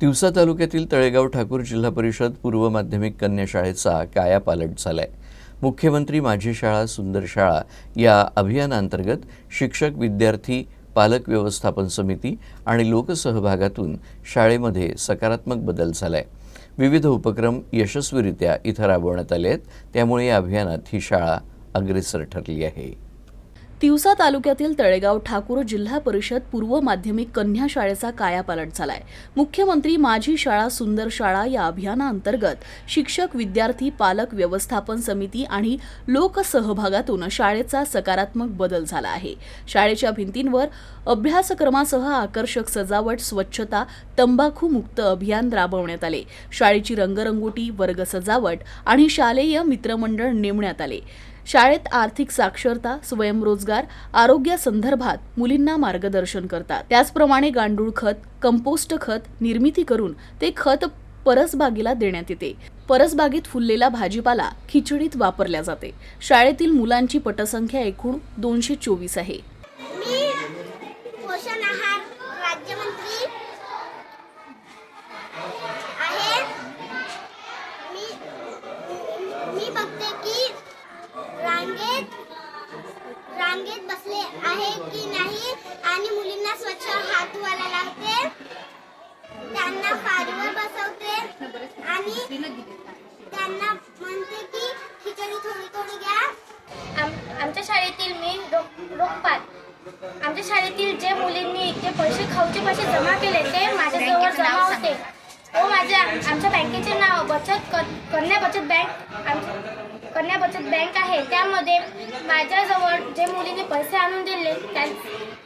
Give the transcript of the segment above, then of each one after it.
तिवसा तालुक्यातील तळेगाव ठाकूर जिल्हा परिषद पूर्व माध्यमिक कन्या शाळेचा कायापालट आहे मुख्यमंत्री माझी शाळा सुंदर शाळा या अभियानांतर्गत शिक्षक विद्यार्थी पालक व्यवस्थापन समिती आणि लोकसहभागातून शाळेमध्ये सकारात्मक बदल झाला आहे विविध उपक्रम यशस्वीरित्या इथं राबवण्यात आले आहेत. त्यामुळे या अभियानात ही शाळा अग्रेसर ठरली आहे. तिवसा तालुक्यातील तळेगाव ठाकूर जिल्हा परिषद पूर्व माध्यमिक कन्या शाळेचा कायापालट झालाय. मुख्यमंत्री माझी शाळा सुंदर शाळा या अभियानाअंतर्गत शिक्षक विद्यार्थी पालक व्यवस्थापन समिती आणि लोकसहभागातून शाळेचा सकारात्मक बदल झाला आहे. शाळेच्या भिंतींवर अभ्यासक्रमासह आकर्षक सजावट स्वच्छता तंबाखू मुक्त अभियान राबवण्यात आले. शाळेची रंगरंगोटी वर्ग सजावट आणि शालेय मित्रमंडळ नेमण्यात आले. शाळेत आर्थिक साक्षरता स्वयंरोजगार आरोग्यासंदर्भात मुलींना मार्गदर्शन करतात. त्याचप्रमाणे गांडूळ खत कंपोस्ट खत निर्मिती करून ते खत परसबागेला देण्यात येते. परसबागेत फुललेला भाजीपाला खिचडीत वापरल्या जाते. शाळेतील मुलांची पटसंख्या एकूण दोनशे चोवीस आहे. मी बघते की रांगेत रांगेत बसले आहे की नाही? आणि मुलींना स्वच्छ हात धुवायला लावते. त्यांना फारीवर बसवते. आणि त्यांना म्हणते की खिचडी थोडी थोडी घ्या. आम आमच्या शाळेतील मी रोखपाल आमच्या शाळेतील जे मुलींनी जे पैसे खाऊचे पैसे जमा केले ते माझ्याजवळ जमा होते. व माझ्या आमच्या बँकेचे नाव बचत कन्या बचत बँक आम- कन्या बचत बँक आहे. त्यामध्ये माझ्याजवळ जे मुलींनी पैसे आणून दिले त्या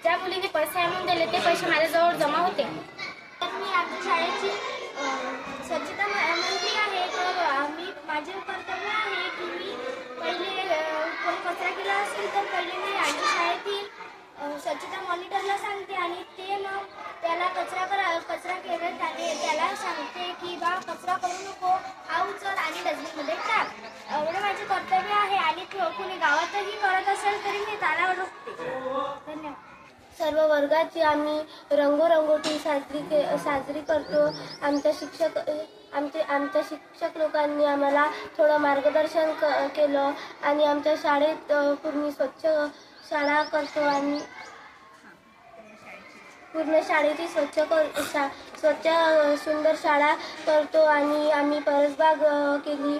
ज्या मुलींनी पैसे आणून दिले ते पैसे माझ्याजवळ जमा होते. तर मी आमच्या शाळेची स्वच्छता म- मंत्री आहे. तर आम्ही माझे कर्तव्य आहे की मी पहिले कचरा केला असेल तर पहिले मी आमच्या शाळेतील स्वच्छता मॉनिटरला सांगते आणि ते मग त्याला कचरा करा कचरा केला त्याने त्याला सांगते की बा कचरा करू नको. उचल आणि डस्टबिनमध्ये टाक. एवढं माझे कर्तव्य आहे आणि कुणी गावातही करत असेल तरी मी त्याला रोखते. धन्यवाद. सर्व वर्गाची आम्ही रंगोरंगोटी साजरी के साजरी करतो. आमच्या शिक्षक आमचे आमच्या शिक्षक लोकांनी आम्हाला थोडं मार्गदर्शन क केलं आणि आमच्या शाळेत पूर्ण स्वच्छ शाळा करतो आणि पूर्ण शाळेची स्वच्छ कर शा स्वच्छ सुंदर शाळा करतो आणि आम्ही परसबाग केली.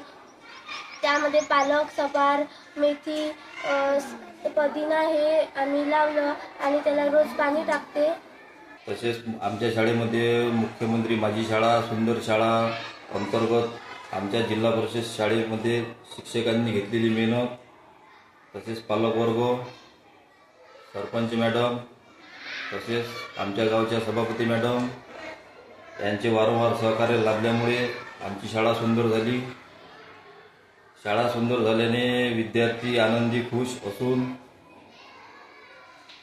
त्यामध्ये पालक सपार मेथी पदिना पुदिना हे आम्ही लावलं आणि त्याला रोज पाणी टाकते. तसेच आमच्या शाळेमध्ये मुख्यमंत्री माझी शाळा सुंदर शाळा अंतर्गत आमच्या जिल्हा परिषद शाळेमध्ये शिक्षकांनी घेतलेली मेहनत तसेच पालकवर्ग सरपंच मॅडम तसेच आमच्या गावच्या सभापती मॅडम यांचे वारंवार सहकार्य लाभल्यामुळे आमची शाळा सुंदर झाली. शाळा सुंदर झाल्याने विद्यार्थी आनंदी खुश असून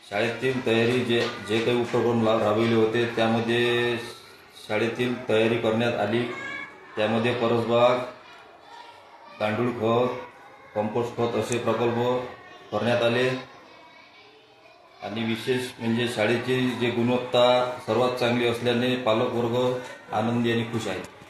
शाळेतील तयारी जे जे काही उपक्रम ला- राबविले होते त्यामध्ये शाळेतील तयारी करण्यात आली. त्यामध्ये परसबाग गांडूळ खत कंपोस्ट खत असे प्रकल्प करण्यात आले. आणि विशेष म्हणजे शाळेची जी गुणवत्ता सर्वात चांगली असल्याने पालकवर्ग आनंदी आणि खुश आहे